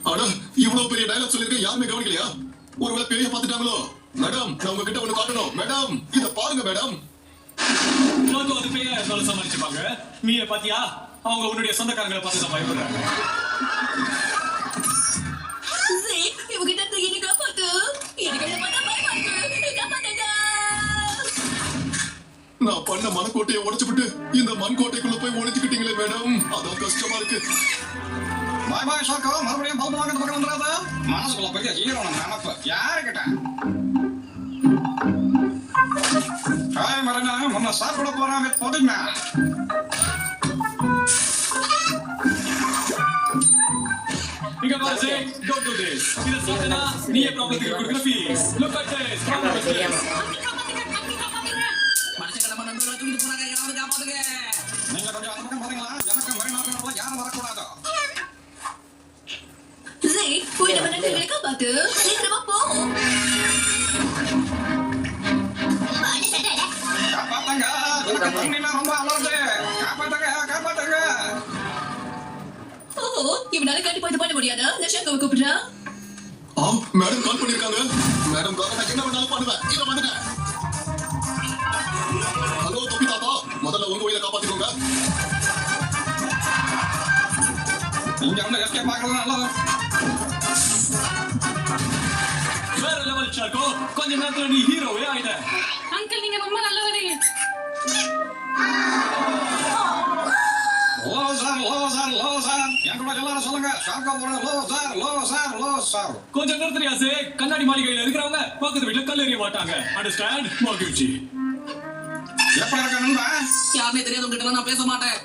ஆனா இவ்வளவு பெரிய டயலாக் சொல்லிருக்க யாருமே கவனிக்கலையா? ஒருவேளை பெரிய பாத்துட்டாங்களோ மேடம் நான் உங்ககிட்ட ஒண்ணு காட்டணும் மேடம் இத பாருங்க மேடம். அது இருந்தாலும் சமாளிச்சுப்பாங்க. நீயே பாத்தியா? அவங்க உன்னுடைய சொந்தக்காரங்களை பார்த்து தான் பயப்படுறாங்க. நான் பண்ண மனக்கோட்டையை உடைச்சுவிட்டு இந்த மண்கோட்டைக்குள்ள போய் ஒளிஞ்சுக்கிட்டீங்களே மேடம். அதான் கஷ்டமா இருக்கு. பாய் பாய் ஷாக்கோ மறுபடியும் பல்பு வாங்கிட்டு பக்கம் வந்துடாத. மனசுக்குள்ள பெரிய ஹீரோ நம்ம நினப்பு. யாருக்கிட்ட? ஹாய் மரணா. முன்ன சாப்பிட வித் பொதுங்க இங்க பாரு டோன்ட் டு திஸ் இத சொன்னா நீயே ப்ராப்ளத்துக்கு கொடுக்குற ஃபீஸ் லுக் அட் திஸ் மனுஷங்க நம்ம நண்பர்களை தூக்கிட்டு போனாங்க யாராவது காப்பாத்துங்க. நீங்க கொஞ்சம் காப்பாத்துங்க காப்பாத்துங்க ஓ, இவனால கண்டிப்பா இது பண்ண முடியாதா? ஷாக்கோவை கூப்பிடுறேன். ஆ மேடம் கால் பண்ணிருக்காங்க மேடம் நான் என்ன வேணாலும் பண்ணுவேன் இத வந்துட்டேன் ஹலோ தொப்பி தாத்தா முதல்ல உங்க உயிரை காப்பாத்திக்கோங்க இங்க வந்து எஸ்கேப் ஆகிறது நல்லது ஷாக்கோ கொஞ்ச நேரத்துல நீ ஹீரோவே ஆயிட்ட. அங்கிள் நீங்க ரொம்ப நல்லவரே. லோ சார் லோ சார் லோ சார் என் கூட எல்லாரும் சொல்லுங்க. ஷாக்கோ போற லோ சார் லோ சார் லோ சார் கொஞ்ச நேரத்துல யாசே கண்ணாடி மாளிகையில இருக்கிறவங்க பக்கத்து வீட்டுல கல் எறிய மாட்டாங்க. அண்டர்ஸ்டாண்ட் மகிழ்ச்சி. எப்படி இருக்க நண்பா? யாருமே தெரியாத உங்ககிட்ட நான் பேச மாட்டேன்.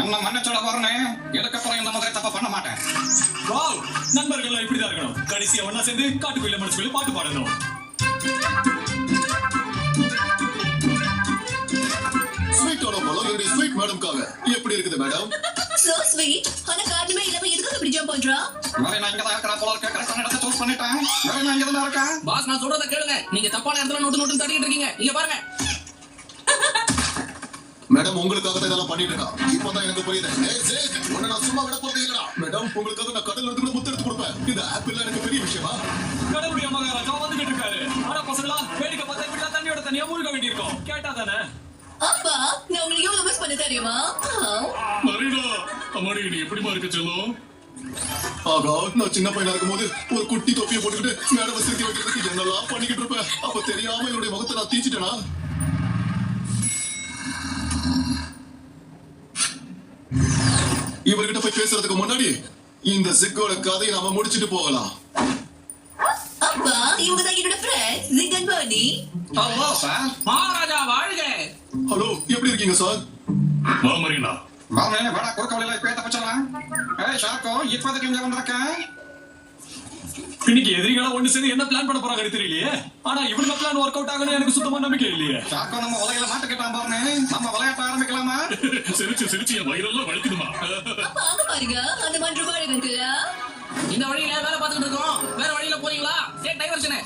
என்ன மன்னிச்சோட பாருனே இதுக்கப்புறம் இந்த மாதிரி தப்ப பண்ண மாட்டேன்? வாவ் நண்பர்கள் இப்படிதான் இருக்கணும். கடைசியா ஒண்ணா சேர்ந்து காட்டுக்குள்ள மனசுக்குள்ள பாட்டு பாடணும். ஸ்வீட்டோட பழம் என்னுடைய ஸ்வீட் மேடம்காக எப்படி இருக்குது மேடம் So sweet. ஆனா காரணமே இல்லாம இப்படி பண்றா? வேற நான் இங்க தான் இருக்கிற போல இருக்க. கரெக்டான இடத்தை சூஸ் பண்ணிட்டேன். வேற நான் இங்க தான் இருக்கேன். பாஸ் நான் சொல்றத கேளுங்க. நீங்க தப்பான இடத்துல நோட்டு நோட்டு தட்டிட்டு இருக்கீங்க. இங்க பாருங்க. மேடம் உங்களுக்காக தான் இதெல்லாம் பண்ணிட்டு இருக்கா இப்பதான் எனக்கு புரியுது. உன்னை நான் சும்மா விட போறது இல்லடா. மேடம் உங்களுக்காக நான் கடல்ல இருந்து கூட முத்து எடுத்து கொடுப்பேன். இந்த ஆப்பிள் எனக்கு பெரிய விஷயமா? கடவுளுடைய மகாராஜா வந்துகிட்டு இருக்காரு. ஆனா பசங்களா வேடிக்கை பார்த்தா இப்படிதான் தண்ணியோட தண்ணியா மூழ்க வேண்டியிருக்கும். கேட்டா தானே? அப்பா, நான் உங்களை எவ்வளவு miss பண்ண தெரியுமா? மரீனா அம்மாடி நீ எப்படிமா இருக்க செல்லம்? ஆகா நான் சின்ன பையனா இருக்கும்போது ஒரு குட்டி தொப்பியை போட்டுக்கிட்டு மேடம் சிரிக்க வைக்கிறதுக்கு என்னெல்லாம் பண்ணிக்கிட்டு இருப்பேன் அப்ப தெரியாம என்னுடைய முகத்தை நான் தீச்சிட்டேனா? இவர்கிட்ட போய் பேசுறதுக்கு முன்னாடி இந்த சிக்கோட கதையை நாம முடிச்சிட்டு போகலாம். அப்பா, என்னோட Bernie. Hello sir. மகாராஜா வாழ்க. ஹலோ எப்படி இருக்கீங்க சார்? வா மரீனா வாமே வேடா குறுக்க வழியில இப்ப தப்பிச்சலாம் ஏய் ஷாக்கோ இப்போதைக்கு இங்க வந்திருக்கேன் இன்னைக்கு எதிரிகளா ஒண்ணு சேர்ந்து என்ன பிளான் பண்ண போறாங்கன்னு தெரியலையே. ஆனா இவங்க பிளான் ஒர்க் அவுட் ஆகணும் எனக்கு சுத்தமா நம்பிக்கை இல்லையே. ஷாக்கோ நம்ம வலையில மாட்டுக்கிட்டான் பாருங்க. நம்ம விளையாட்ட ஆரம்பிக்கலாமா? சிரிச்சு சிரிச்சு என் வயிறெல்லாம் வலிக்குதுமா அப்பா, அங்க பாருங்க, அந்த மன்று பாருங்க uncle. இந்த வழியில வேலை பார்த்துட்டு இருக்கோம். வேற வழியில போறீங்களா? டேக் டைவர்ஷன்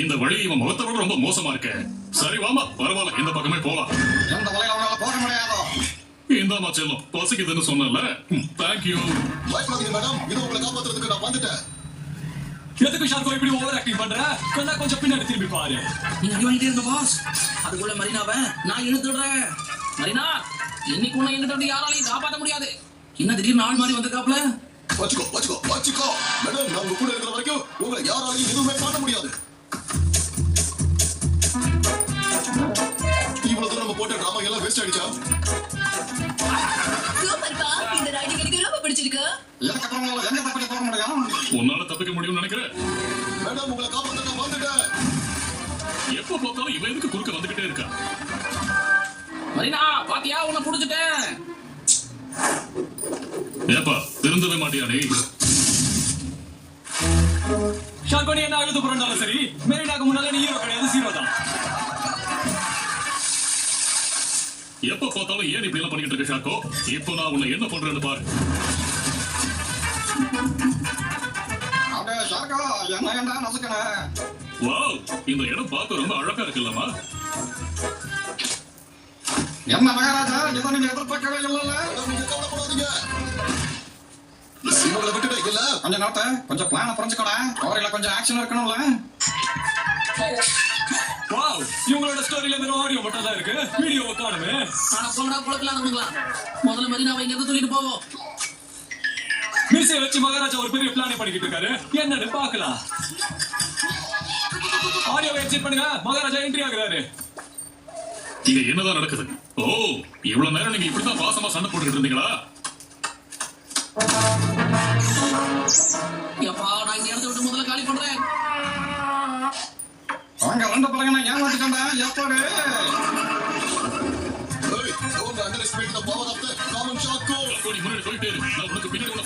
இந்த வழி இவன் முகத்தை விட ரொம்ப மோசமா இருக்கு. சரி வாமா பரவாயில்ல. இந்த பக்கமே போலாம். எந்த வலையில போக முடியாதோ? இந்தாமா செல்லம் பசிக்குதுன்னு சொன்னல தேங்க்யூ பயப்படாதீங்க மேடம் இது உங்களை காப்பாத்துறதுக்கு நான் வந்துட்டேன். எதுக்கு ஷார்க்கோ இப்படி ஓவர் ஆக்டிங் பண்ற? கண்ணா கொஞ்சம் பின்னாடி திரும்பி பாரு. நீங்க அடி வாங்கிட்டே இருங்க பாஸ் அதுக்குள்ள மரினாவை நான் இழுத்துடுறேன். மரினா இன்னைக்கு உன்னை எங்கிட்ட இருந்து யாராலையும் காப்பாற்ற முடியாது. என்ன திடீர்னு ஆள் மாதிரி வந்திருக்காப்ல வச்சுக்கோ வச்சுக்கோ வச்சுக்கோ. மேடம் நான் உங்க கூட இருக்கிற வரைக்கும் உங்களை யாராலையும் எதுவுமே பண்ண முடியாது. இவ்வளவு தூரம் நம்ம போட்ட டிராமா எல்லாம் வேஸ்ட் ஆயிடுச்சா? சூப்பர்ப்பா, இந்த riding எனக்கு ரொம்ப பிடிச்சிருக்கு. இதுக்கப்புறம் உங்களால எங்க தப்பிச்சு போக முடியும் உன்னால தப்பிக்க முடியும்னு நினைக்கிறேன். மேடம் உங்களை காப்பாத்த நான் வந்துட்டேன் எப்ப பார்த்தாலும் இவன் எதுக்கு குறுக்க வந்துகிட்டே இருக்கா? மரினா பாத்தியா உன்னை புடிச்சிட்டேன். ஏப்பா திருந்தவே மாட்டியா நீ? நீ என்ன அழுது புரண்டாலும் சரி மெரினாக்கு முன்னால நீ ஹீரோ கிடையாது ஜீரோ தான். எப்ப பார்த்தாலும் ஏன் இப்படி எல்லாம் பண்ணிக்கிட்டு இருக்க ஷாக்கோ? இப்போ நான் உன்னை என்ன பண்றேன்னு பாரு. வாவ் இந்த இடம் பார்க்க ரொம்ப அழகா இருக்குல்லம்மா. என்ன மகாராஜா? இதை நீங்க எதிர்பார்க்கவே இல்லைல்ல? நீங்க கவலைப்படாதீங்க கொஞ்சம் நேரத்தை கொஞ்சம் பிளான புரிஞ்சுக்கோடா. கவரையில கொஞ்சம் ஆக்ஷன் இருக்கணும்ல. வாவ் இவங்களோட ஸ்டோரியில வெறும் ஆடியோ மட்டும் தான் இருக்கு. வீடியோவை காணுமே ஆனா போங்கடா குழக்கலாம் நம்மளுங்களா முதல்ல மரினாவை இங்க இருந்து தூக்கிட்டு போவோம். மீசையை வச்சு மகாராஜா ஒரு பெரிய பிளானே பண்ணிக்கிட்டு இருக்காரு. என்னன்னு பார்க்கலாம். ஆடியோவை எக்ஸிட் பண்ணுங்க. மகாராஜா என்ட்ரி ஆகுறாரு. இங்க என்னதான் நடக்குது? ஓ இவ்வளவு நேரம் நீங்க இப்படித்தான் பாசமா சண்டை போட்டுக்கிட்டு இருந்தீங்களா? எப்பா நான் இந்த இடத்த விட்டு முதல்ல காலி பண்றேன். அவங்க ரெண்டு பிள்ளைங்க நான் ஏமாத்திட்டேன்டா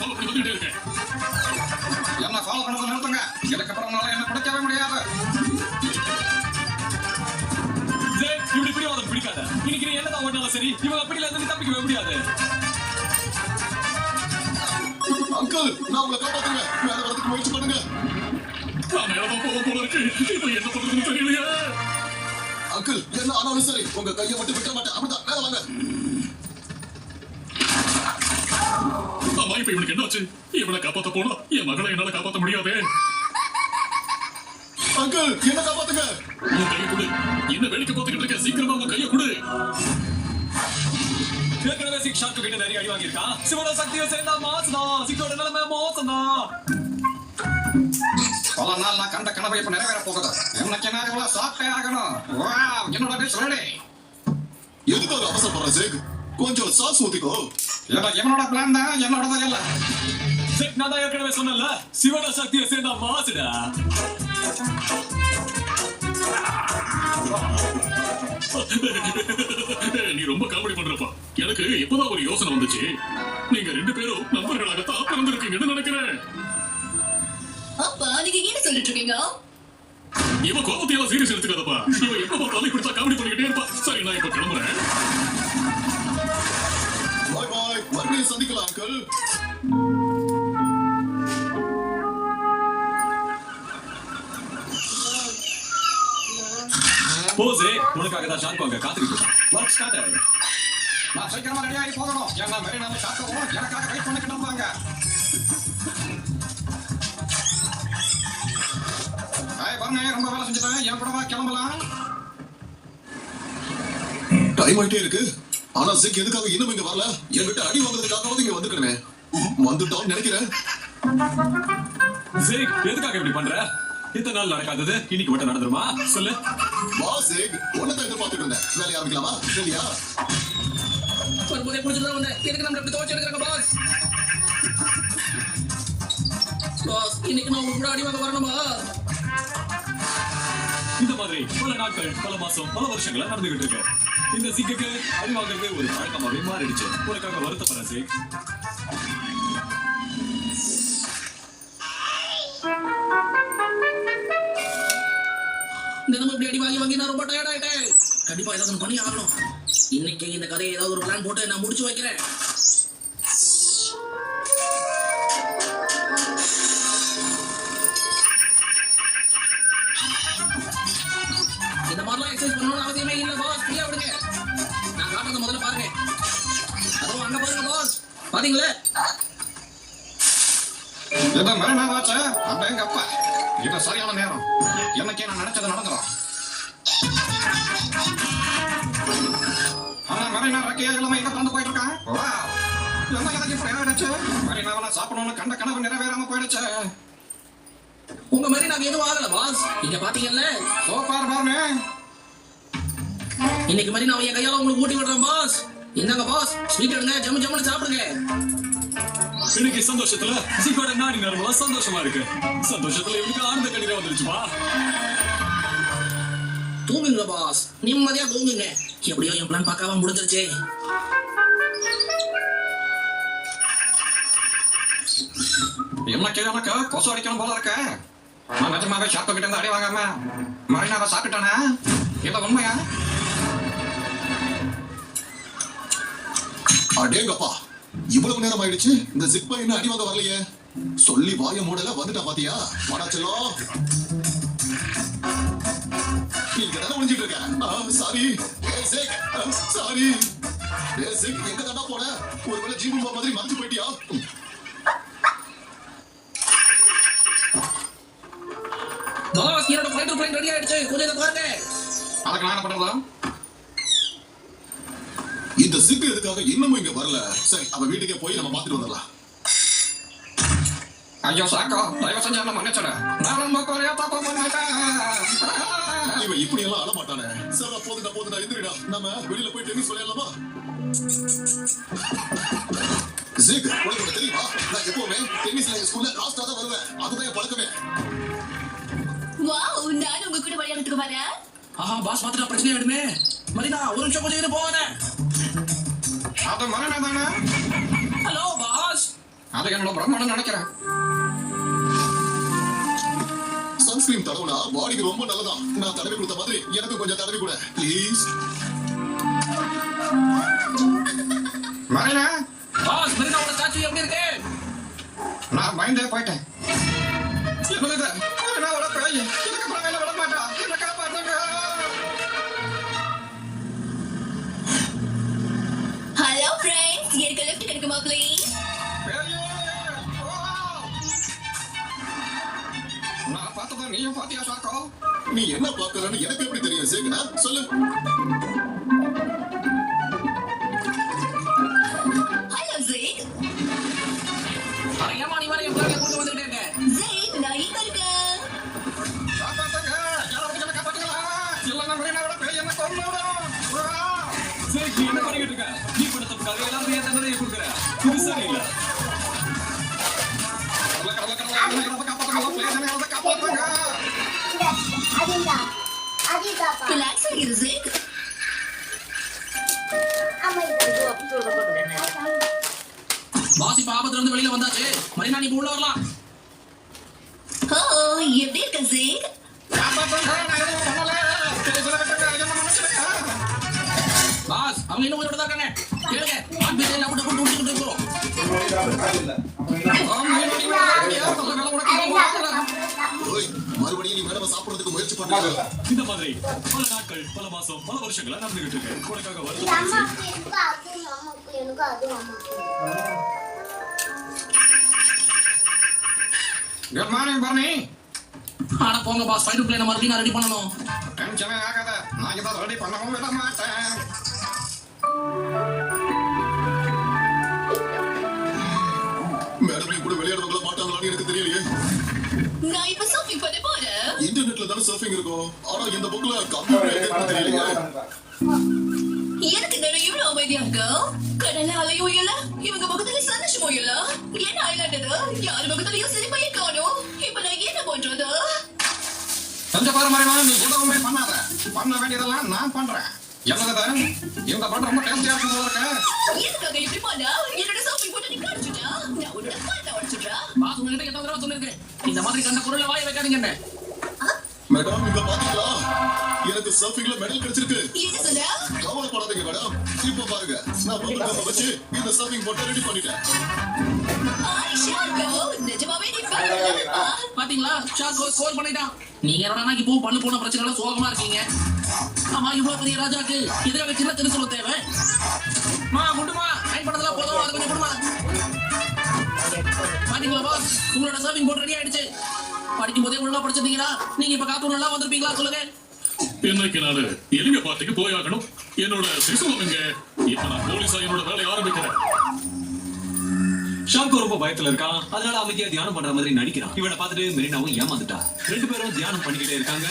ஃபாலோ பண்ணி இருக்கேன். என்ன ஃபாலோ நிறுத்துங்க. இதுக்கப்புறம்னால என்ன பிடிக்கவே முடியாது. ஜெய், இப்படி பிடிவாதம் பிடிக்காத. இன்னைக்கு நீ என்னதான் சரி இவங்க பிடியில இருந்து தப்பிக்கவே முடியாது. அங்கிள் நான் உங்களை காப்பாத்துறேன் மேல வரதுக்கு முயற்சி பண்ணுங்க. மேலதான் போக போல இருக்கு இப்ப என்ன பண்றதுன்னு தெரியலையே அங்கிள் என்ன ஆனாலும் சரி உங்க கையை மட்டும் விட்ட மாட்டேன். அப்படிதான். மேல வாங்க. ஆமா இப்ப இவனுக்கு என்னாச்சு இவனை காப்பாத்த போனா என் மகளை என்னால காப்பாத்த முடியாதே. அங்கிள் என்ன காப்பாத்துங்க? உன் கையை கொடு. என்ன வேடிக்கை பார்த்துக்கிட்டு இருக்க? சீக்கிரமா உன் கையை கொடு. ஏற்கனவே சிக் ஷாக்கு கிட்ட நிறைய அடி வாங்கியிருக்கான். சிவோட சக்தியை சேர்ந்தா மாசுதான் சிக்கோட நிலைமை மோசம்தான். பல நாள் நான் கண்ட கனவை இப்ப நிறைவேற போகுது. எனக்கு என்ன இவ்வளவு சாப்பிட்டே ஆகணும்? வாவ், என்னோட டிஷ் ரெடி எதுக்கு ஒரு அவசரப்படுற ஜேக்? கொஞ்சம் சாஸ் ஊத்திக்கோ. இது என்னோட பிளான் தான் என்னோடது இல்ல. ஜெக் நான் தான் ஏற்கனவே சொன்னல சிவோட சக்தியை சேர்ந்தா மாசுடா. நீ ரொம்ப காமெடி பண்றப்பா. எனக்கு இப்பதான் ஒரு யோசனை வந்துச்சு. நீங்க ரெண்டு பேரும் நண்பர்களாகத்தான் பிறந்திருக்கீங்கன்னு நினைக்கிறேன். அப்பா நீங்க என்ன சொல்லிட்டு இருக்கீங்க? இவன் கோபத்தையெல்லாம் சீரியஸ் எடுத்துக்காதப்பா. இவன் எப்ப பார்த்தாலும் இப்படித்தான் காமெடி பண்ணிக்கிட்டே இருப்பா. சரி நான் இப்ப கிளம்புறேன். பாய் பாய் மறுபடியும் சந்திக்கலாம் அங்கிள் போசே உனக்காக தான் ஷார்க் அங்க காத்துக்கிட்டு இருக்கான். ஒர்க் ஸ்டார்ட் ஆகுது நான் சீக்கிரமா ரெடி ஆகி போகணும். ஏன்னா மாதிரி நாம காக்கவும் எனக்காக வெயிட் பண்ணிக்கிட்டு என் கூடவா கிளம்பலாம்? டைம் ஆயிட்டே இருக்கு. ஆனா ஜிக் எதுக்காக இன்னும் இங்க வரல? என்கிட்ட அடி வாங்குறதுக்காகவாது இங்க வந்துக்கணுமே வந்துட்டோம்னு நினைக்கிறேன். ஜெக் எதுக்காக இப்படி பண்ற? இத்தனை நாள் நடக்காதது. இன்னைக்கு மட்டும் நடந்துருமா? சொல்லு. வா ஜிக் உன்னதான் எதிர்பார்த்துட்டு இருந்தேன். வேலையை ஆரம்பிக்கலாமா? சரியா? வரும்போதே பிடிச்சிட்டு தான் வந்தேன் எதுக்கு நம்ம இப்படி துவச்சு எடுக்கிறாங்க பாஸ் பாஸ் இன்னைக்கு நான் உங்க கூட அடி வாங்க வரணுமா? இந்த மாதிரி பல நாட்கள் பல மாசம் பல வருஷங்களா நடந்துகிட்டு இருக்கு. இந்த சிக்குக்கு அடி ஒரு பழக்கமாவே மாறிடுச்சு. உனக்காக வருத்தப்படுறேன் ஜெக் தினமும் இப்படி அடி வாங்கி வாங்கி நான் ரொம்ப டயர்ட் ஆயிட்டேன். கண்டிப்பா ஏதாவது ஒண்ணு பண்ணி ஆகணும். இன்னைக்கு இந்த கதையை ஏதாவது ஒரு பிளான் போட்டு நான் முடிச்சு வைக்கிறேன். பாத்தீங்களா? இது மரண வாச்ச அப்படிங்க அப்பா? இது சரியான நேரம். எனக்கே நான் நினைச்சது நடந்துடும் ஆனா மறைனா ரக்கையா இல்லாம எங்க பறந்து போயிட்டு இருக்கான். என்ன எனக்கு இப்படி ஆயிடுச்சு? மறைனாவை சாப்பிடணும்னு கண்ட கனவு நிறைவேறாம போயிடுச்சு. உங்க மாதிரி நாங்க எதுவும் ஆகல பாஸ் இங்க பாத்தீங்கல்ல? சூப்பர் பாருங்க இன்னைக்கு மாதிரி நான் என் கையால உங்களுக்கு ஊட்டி விடுறேன் பாஸ் என்னங்க பாஸ் ஸ்வீட் எடுங்க ஜம்மு ஜம்முன்னு சாப்பிடுங்க. இன்னைக்கு சந்தோஷத்துல சிக்கோட நாடி நரம்புல சந்தோஷமா இருக்கு. சந்தோஷத்துல இவனுக்கு ஆனந்த கடிதம் வந்துருச்சுமா தூங்குங்க பாஸ் நிம்மதியா தூங்குங்க. எப்படியோ என் பிளான் பார்க்காம முடிஞ்சிருச்சு. எனக்கு எனக்கு கொசு அடிக்கணும் போல இருக்க. நான் நிஜமாவே ஷாப்பு கிட்ட இருந்து அடி வாங்காம மறைனாவை சாப்பிட்டானா இல்ல உண்மையா? அடேங்கப்பா இவ்வளவு நேரம் ஆயிடுச்சு இந்த ஜிப் என்ன அடி வாங்க வரலையே. சொல்லி வாய மூடல வந்துட்டா பாத்தியா? வாடாச்சலோ இங்க தானே ஒளிஞ்சிட்டு இருக்க? சாரி சாரி எங்க தாண்டா போன? ஒருவேளை ஜீவன் மாதிரி மறைஞ்சு போயிட்டியா? பாஸ் என்னோட ஃபைட்டர் பிளைன் ரெடி ஆயிடுச்சு. கொஞ்சம் பாருங்க. நான் என்ன பண்றதா? இந்த சிக்கு எதுக்காக இன்னமும் இங்க வரல. சரி அவ வீட்டுக்கே போய் நம்ம பாத்துட்டு வந்துடலாம். ஐயோ சாக்கோ தயவு செஞ்சு என்ன மன்னிச்சிடு. நான் ரொம்ப குறையா தப்பு பண்ணிட்டேன். இவன் இப்படி எல்லாம் அழ மாட்டானே சரி போதுடா போதுடா எந்திரிடா. நம்ம வெளியில போய் டென்னிஸ் விளையாடலாமா? ஜிக் உனக்கு தெரியுமா? நான் எப்பவுமே டென்னிஸ்ல ஸ்கூல்ல லாஸ்டா தான் வருவேன். அதுதான் என் பழக்கமே. வாவ் நான் உங்க கூட விளையாடுறதுக்கு வரேன். ஆஹா பாஸ் பார்த்துட்டா பிரச்சனை ஆயிடுமே. மரினா ஒரு நிமிஷம் கொஞ்சம் இரு மரணம் தானே ஹலோ பாஸ் அது என்னோட பிரம்மணம் நினைக்கிறேன். சன்ஸ்கிரீன் தடவுனா பாடிக்கு ரொம்ப நல்லதான். நான் தடவி கொடுத்த மாதிரி எனக்கு கொஞ்சம் தடவி கூட. ப்ளீஸ் மரணா பாஸ் மரினாவோட ஸ்டாச்சு எப்படி இருக்கு? நான் பயந்தே போயிட்டேன். என்னது இது? மரணாவோட பேய் இதுக்கப்புறம் நீ என்ன பாக்குறன்னு எனக்கு எப்படி தெரியும் ஜிக் சொல்லு. இது பாஸ் இப்ப ஆபத்துல இருந்து வெளியில வந்தாச்சு. மரினா நீ உள்ள வரலாம். ஓ எப்படி இருக்க. பாஸ் அவங்க இன்னும் உயிரோட தான் இருக்காங்க. கேளுங்க. ஆம்பீஸ் எல்லாம் போட்டு போட்டு விட்டுக்கிட்டு இருக்கோம். பண்ற இந்த மாதிரி பல நாட்கள் பல மாசம் பல வருஷங்களா நடந்துகிட்டு இருக்கு உனக்காக Good morning, Barney. ஆனா போங்க பாஸ் ஃபைட்டர் பிளைனை மறுபடியும் நான் ரெடி பண்ணணும் டென்ஷனே ஆகாத. நான் இதை ready பண்ணவும் விட மாட்டேன். மேடம் நீ கூட விளையாடுறவங்கள மாட்டாங்களான்னு எனக்கு தெரியலையே நான் இப்ப சர்ஃபிங் பண்ண போறேன் இன்டர்நெட்ல தானே சர்ஃபிங் இருக்கும் ஆனா இந்த புக்ல கம்ப்யூட்டர் தெரியலையே. எனக்கு என்ன இவ்வளவு அமைதியா இருக்கு? கடல்ல அலையும் இல்ல இவங்க முகத்துல சந்தோஷமும் இல்ல என்ன ஐலாண்டது யார் முகத்துலயும் சிரிப்பையே காணும் இப்ப நான் என்ன பண்றது? கொஞ்சம் பாரு மறைவா, நீ எதுவுமே பண்ணாத. பண்ண வேண்டியதெல்லாம் நான் பண்றேன். இது? இந்த படம் ரொம்ப டேஸ்டியா இருக்கும் போல இருக்கு. எதுக்காக இப்படி பண்ணா? என்னோட சர்ஃபிங் போட்டு நீ காடிச்சுட்டா நான் உன்னோட பண்ண உடச்சுட்டா பாஸ் உங்ககிட்ட எத்தனை தடவை சொல்லிருக்கேன் இந்த மாதிரி கண்ட பொருளை வாய வைக்காதீங்கன்னு. மேடம் இங்க பாத்தீங்களா? எனக்கு சர்ஃபிங்ல மெடல் கிடைச்சிருக்கு. கவலைப்படாதீங்க மேடம் இப்ப பாருங்க. நான் பம்பர் வச்சு இந்த சர்ஃபிங் போட்டு ரெடி பண்ணிட்டேன். பாத்தீங்களா? ஷாக் ஸ்கோர் பண்ணிட்டான். நீங்க என்னடா இப்போ பல்லு போன பிரச்சனை சோகமா இருக்கீங்க? ஆமா இவ்வளவு பெரிய ராஜாக்கு எதிராக சின்ன திருச்சொல்ல தேவை. படிச்சிருந்தீங்களா நீங்க இப்ப காத்தூர் நல்லா வந்திருப்பீங்களா? சொல்லுங்க. இன்னைக்கு நானு எலிங்க பாட்டுக்கு போயாகணும் என்னோட சிசுவம் எங்க இப்ப நான் போலீஸா என்னோட வேலையை ஆரம்பிக்கிறேன். ஷாக்கு ரொம்ப பயத்துல இருக்கான். அதனால அமைதியா தியானம் பண்ற மாதிரி நடிக்கிறான். இவனை பார்த்துட்டு மெரினாவும் ஏமாந்துட்டா. ரெண்டு பேரும் தியானம் பண்ணிக்கிட்டே இருக்காங்க.